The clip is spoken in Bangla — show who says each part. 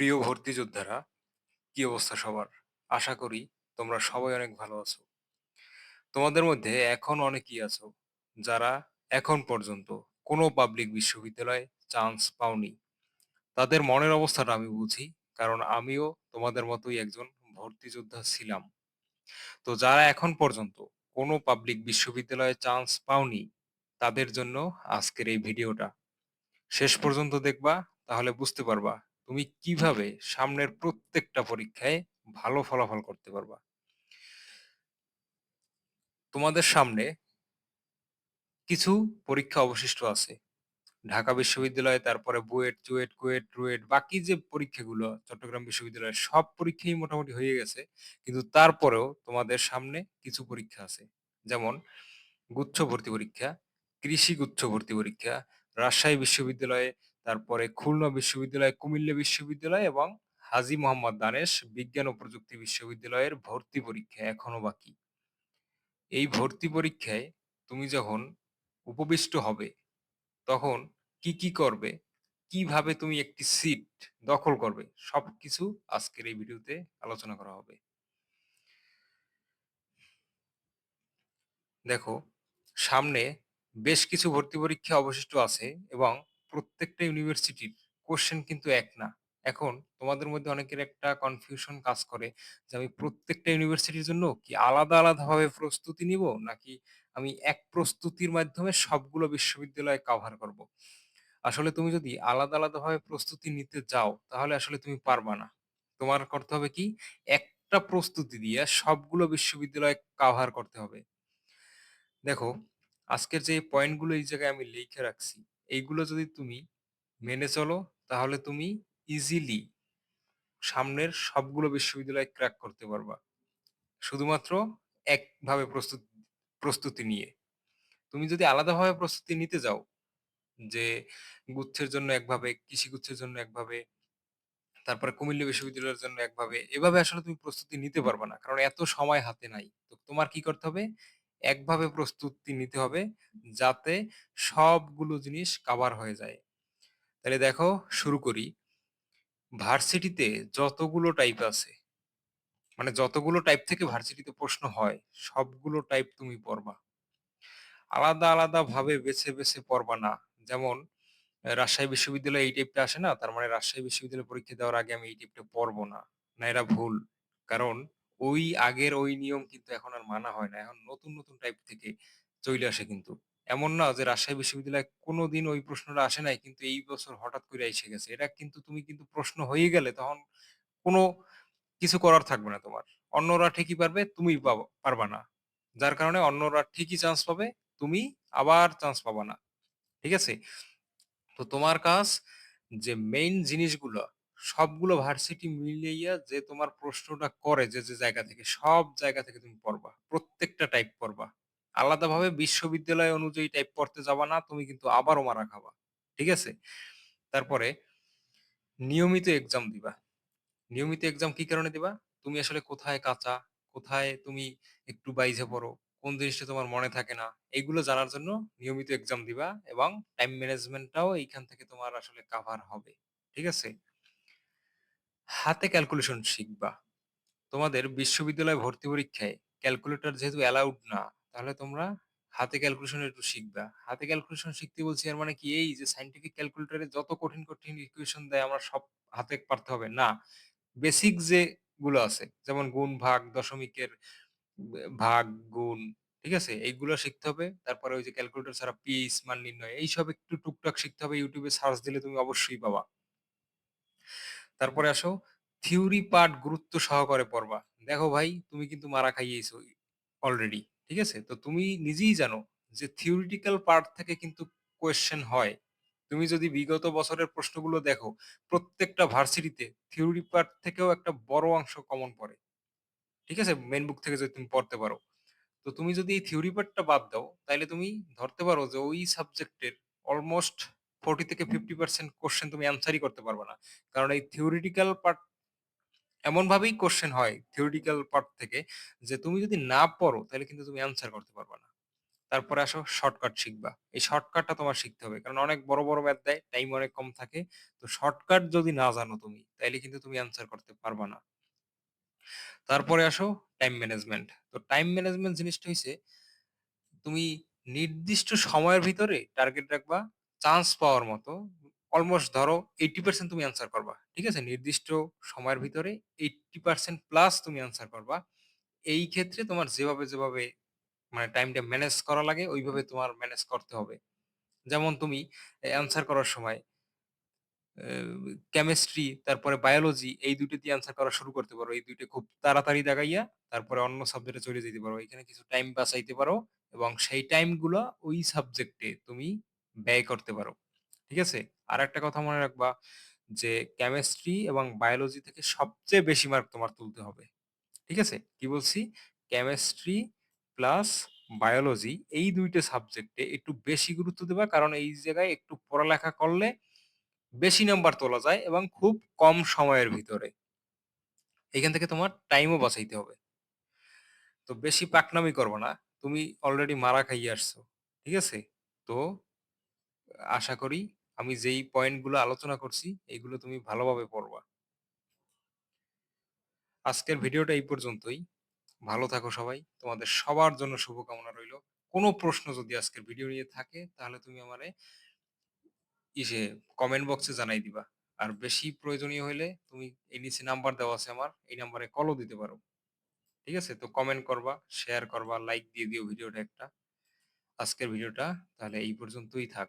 Speaker 1: প্রিয় ভর্তি যোদ্ধারা, কি অবস্থা সবার? আশা করি তোমরা সবাই অনেক ভালো আছো। তোমাদের মধ্যে এখন অনেকেই আছো যারা এখন পর্যন্ত কোনো পাবলিক বিশ্ববিদ্যালয়ে চান্স পাওনি। তাদের মনের অবস্থাটা আমি বুঝি কারণ আমিও তোমাদের মতোই একজন ভর্তি যোদ্ধা ছিলাম। তো যারা এখন পর্যন্ত কোনো পাবলিক বিশ্ববিদ্যালয়ে চান্স পাওনি তাদের জন্য আজকের এই ভিডিওটা। শেষ পর্যন্ত দেখবা তাহলে বুঝতে পারবা তুমি কীভাবে সামনের প্রত্যেকটা পরীক্ষায় ভালো ফলাফল করতে পারবা। তোমাদের সামনে কিছু পরীক্ষা অবশিষ্ট আছে। ঢাকা বিশ্ববিদ্যালয়, তারপরে বুয়েট, চুয়েট, কুয়েট, রুয়েট বাকি যে পরীক্ষাগুলো চট্টগ্রাম বিশ্ববিদ্যালয়ের সব পরীক্ষাই মোটামুটি হয়ে গেছে। কিন্তু তারপরেও তোমাদের সামনে কিছু পরীক্ষা আছে। যেমন গুচ্ছ ভর্তি পরীক্ষা, কৃষি গুচ্ছ ভর্তি পরীক্ষা, রাজশাহী বিশ্ববিদ্যালয়ে, তারপরে খুলনা বিশ্ববিদ্যালয়, কুমিল্লা বিশ্ববিদ্যালয় এবং হাজী মোহাম্মদ দানেশ বিজ্ঞান ও প্রযুক্তি বিশ্ববিদ্যালয়ের ভর্তি পরীক্ষা এখনও বাকি। এই ভর্তি পরীক্ষায় তুমি যখন উপবিষ্ট হবে তখন কি, কি করবে? কীভাবে তুমি একটি সিট দখল করবে? সবকিছু আজকের এই ভিডিওতে আলোচনা করা হবে। দেখো, সামনে বেশ কিছু ভর্তি পরীক্ষা অবশিষ্ট আছে এবং প্রত্যেকটা ইউনিভার্সিটির কোশ্চেন কিন্তু এক না। এখন তোমাদের মধ্যে অনেকের একটা কনফিউশন কাজ করে যে আমি প্রত্যেকটা ইউনিভার্সিটির জন্য কি আলাদা, আলাদাভাবে প্রস্তুতি নিব? নাকি আমি এক প্রস্তুতির মাধ্যমে সবগুলো বিশ্ববিদ্যালয় কভার করব? আসলে তুমি যদি আলাদা, আলাদাভাবে প্রস্তুতি নিতে যাও তাহলে আসলে তুমি পারবা না। তোমার করতে হবে কি একটা প্রস্তুতি দিয়ে সবগুলো বিশ্ববিদ্যালয় কভার করতে হবে। দেখো, আজকের যে পয়েন্টগুলো এই জায়গায় আমি লিখে রাখছি, এইগুলো যদি তুমি মেনে চলো তাহলে তুমি ইজিলি সামনের সবগুলো বিশ্ববিদ্যালয় ক্র্যাক করতে পারবা। শুধুমাত্র একভাবে প্রস্তুত প্রস্তুতি নিয়ে। তুমি যদি আলাদাভাবে প্রস্তুতি নিতে যাও, যে গুচ্ছের জন্য একভাবে, কৃষি গুচ্ছের জন্য একভাবে, তারপরে কুমিল্লা বিশ্ববিদ্যালয়ের জন্য একভাবে, এভাবে আসলে তুমি প্রস্তুতি নিতে পারবা না। কারণ এত সময় হাতে নাই। তো তোমার কি করতে হবে? একভাবে প্রস্তুতি নিতে হবে যাতে সবগুলো জিনিস কাভার হয়ে যায়। তাহলে দেখো শুরু করি। ভার্সিটিতে যতগুলো টাইপ আছে মানে যতগুলো টাইপ থেকে ভার্সিটিতে প্রশ্ন হয়, সবগুলো টাইপ তুমি পড়বা। আলাদা, আলাদা ভাবে বেছে, বেছে পড়বা না। যেমন রাজশাহী বিশ্ববিদ্যালয়ে এই টাইপটা আসে না? তার মানে রাজশাহী বিশ্ববিদ্যালয়ে পরীক্ষা দেওয়ার আগে আমি এই টাইপটা পড়ব না। না, এটা ভুল। কারণ ওই আগের ওই নিয়ম কিন্তু এখন আর মানা হয় না। এখন নতুন, নতুন টাইপ থেকে চলে আসে কিন্তু। এমন না যে রাজশাহী বিশ্ববিদ্যালয়ে কোনোদিন ওই প্রশ্নটা আসে নাই কিন্তু এই বছর হঠাৎ করে এসে গেছে। এটা কিন্তু তুমি কিন্তু প্রশ্ন হয়ে গেলে তখন কোনো কিছু করার থাকবে না তোমার। অন্যরা ঠিকই পারবে, তুমি পারবা না। যার কারণে অন্যরা ঠিকই চান্স পাবে, তুমি আবার চান্স পাবা না। ঠিক আছে? তো তোমার কাজ যে মেইন জিনিসগুলো সবগুলো ভার্সিটি মিলিয়ে যে তোমার প্রশ্নটা করে যে, যে জায়গা থেকে সব জায়গা থেকে তুমি পড়বা। প্রত্যেকটা টাইপ পড়বা। আলাদাভাবে বিশ্ববিদ্যালয় অনুযায়ী টাইপ পড়তে যাবা না, তুমি কিন্তু আবারও মারা খাবা। ঠিক আছে? তারপরে নিয়মিত এক্সাম দিবা। নিয়মিত এক্সাম কি কারণে দিবা? তুমি আসলে কোথায় কাঁচা, কোথায় তুমি একটু বাইজে পড়ো, কোন জিনিসটা তোমার মনে থাকে না, এইগুলো জানার জন্য নিয়মিত এক্সাম দিবা এবং টাইম ম্যানেজমেন্টটাও এইখান থেকে তোমার আসলে কাভার হবে। ঠিক আছে? হাতে ক্যালকুলেশন শিখবা। তোমাদের বিশ্ববিদ্যালয় ভর্তি পরীক্ষায় ক্যালকুলেটর যেহেতু অ্যালাউড না, তাহলে তোমরা হাতে ক্যালকুলেশন একটু শিখবা। হাতে ক্যালকুলেশন শিখতে বলছি এর মানে কি এই যে সায়েন্টিফিক ক্যালকুলেটরে যত কঠিন, কঠিন ইকুয়েশন দেয় আমরা সব হাতে পারতে হবে না। বেসিক যে গুলো আছে যেমন গুণ, ভাগ, দশমিকের ভাগ, গুণ, ঠিক আছে? এইগুলো শিখতে হবে। তারপরে ওই যে ক্যালকুলেটর ছাড়া পিস মান নির্ণয় এইসব একটু টুকটাক শিখতে হবে। ইউটিউবে সার্চ দিলে তুমি অবশ্যই পাবা। তারপরে আসো থিওরি পার্ট গুরুত্ব সহকারে পড়বা। দেখো ভাই তুমি কিন্তু মারা খাইয়েছো অলরেডি। ঠিক আছে? তো তুমি নিজেই জানো যে থিওরিটিক্যাল পার্ট থেকে কিন্তু কোয়েশ্চেন হয়। তুমি যদি বিগত বছরের প্রশ্নগুলো দেখো, প্রত্যেকটা ভার্সিটিতে থিওরি পার্ট থেকেও একটা বড় অংশ কমন পড়ে। ঠিক আছে? মেন বুক থেকে যদি তুমি পড়তে পারো। তো তুমি যদি এই থিওরি পার্টটা বাদ দাও, তাহলে তুমি ধরতে পারো যে ওই সাবজেক্টের অলমোস্ট 40 থেকে 50% কোয়েশ্চেন তুমি অ্যান্সারই করতে পারবা না। কারণ এই থিওরিটিক্যাল পার্ট এমনভাবেই কোয়েশ্চেন হয় থিওরিটিক্যাল পার্ট থেকে যে তুমি যদি না পড়ো তাহলে কিন্তু তুমি অ্যান্সার করতে পারবা না। তারপরে আসো শর্টকাট শিখবা। এই শর্টকাটটা তোমার শিখতে হবে। কারণ অনেক বড়, বড় ম্যাথ দেয়, টাইম অনেক কম থাকে। তো শর্টকাট যদি না জানো তুমি, তাইলে কিন্তু তুমি অ্যান্সার করতে পারবা না। তারপরে আসো টাইম ম্যানেজমেন্ট। তো টাইম ম্যানেজমেন্ট জিনিসটা হইছে তুমি নির্দিষ্ট সময়ের ভিতরে টার্গেট রাখবা চান্স পাওয়ার মতো। অলমোস্ট ধরো 80% তুমি অ্যান্সার করবা। ঠিক আছে? নির্দিষ্ট সময়ের ভিতরে 80% প্লাস তুমি অ্যান্সার করবা। এই ক্ষেত্রে তোমার যেভাবে, যেভাবে মানে টাইমটা ম্যানেজ করা লাগে ওইভাবে তোমার ম্যানেজ করতে হবে। যেমন তুমি অ্যান্সার করার সময় কেমিস্ট্রি তারপরে বায়োলজি এই ২ টা দিয়ে অ্যান্সার করা শুরু করতে পারো। এই ২ টা খুব তাড়াতাড়ি দেখাইয়া তারপরে অন্য সাবজেক্টে চলে যেতে পারো। এখানে কিছু টাইম বাঁচাইতে পারো এবং সেই টাইমগুলো ওই সাবজেক্টে তুমি ব্যয় করতে পারো। ঠিক আছে? আর একটা কথা মনে রাখবা যে কেমিস্ট্রি এবং বায়োলজি থেকে সবচেয়ে বেশি মার্ক তোমার তুলতে হবে। ঠিক আছে? কি বলছি? কেমিস্ট্রি প্লাস বায়োলজি এই দুইটা সাবজেক্টে একটু বেশি গুরুত্ব দিবা। কারণ এই জায়গায় একটু পড়ালেখা করলে বেশি নাম্বার তোলা যায় এবং খুব কম সময়ের ভিতরে। এখান থেকে তোমার টাইমও বাঁচাইতে হবে। তো বেশি পাকনামি করব না। তুমি অলরেডি মারা খাইয়ে আসছো। ঠিক আছে? তো আশা করি আমি যেই পয়েন্টগুলো আলোচনা করছি এগুলো তুমি ভালোভাবে পড়বা। আজকের ভিডিওটা এই পর্যন্তই। ভালো থাকো সবাই। তোমাদের সবার জন্য শুভকামনা রইল। কোন প্রশ্ন যদি আজকের ভিডিও নিয়ে থাকে তাহলে তুমি আমারে ইসে কমেন্ট বক্সে জানাই দিবা। আর বেশি প্রয়োজনীয় হইলে তুমি এই নিচে নাম্বার দেওয়া আছে আমার। এই নাম্বারে কলও দিতে পারো। ঠিক আছে? তো কমেন্ট করবা, শেয়ার করবা, লাইক দিয়ে দিও ভিডিওটা একটা। আজকের ভিডিওটা তাহলে এই পর্যন্তই থাক।